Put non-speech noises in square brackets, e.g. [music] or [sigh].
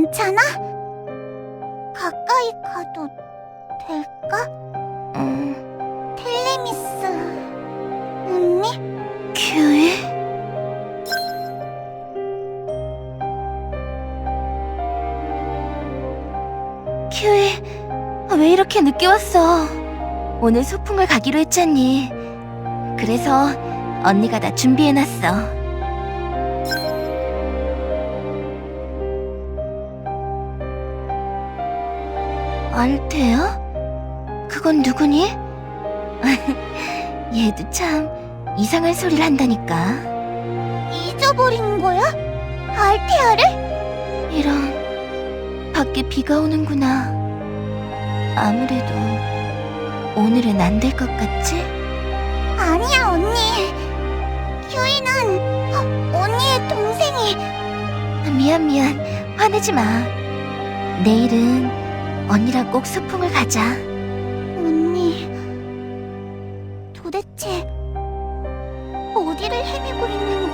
괜찮아? 가까이 가도 될까? 음, 텔레미스 언니? 큐이? 큐이, 왜 이렇게 늦게 왔어? 오늘 소풍을 가기로 했잖니. 그래서 언니가 다 준비해놨어. 알테야? 그건 누구니? [laughs] 얘도 참 이상한 소리를 한다니까. 잊어버린 거야? 알테아를? 이런, 밖에 비가 오는구나. 아무래도 오늘은 안 될 것 같지? 아니야 언니 휴이는 어, 언니의 동생이 미안, 미안. 화내지 마. 내일은 언니랑 꼭 소풍을 가자. 언니 도대체 어디를 헤매고 있는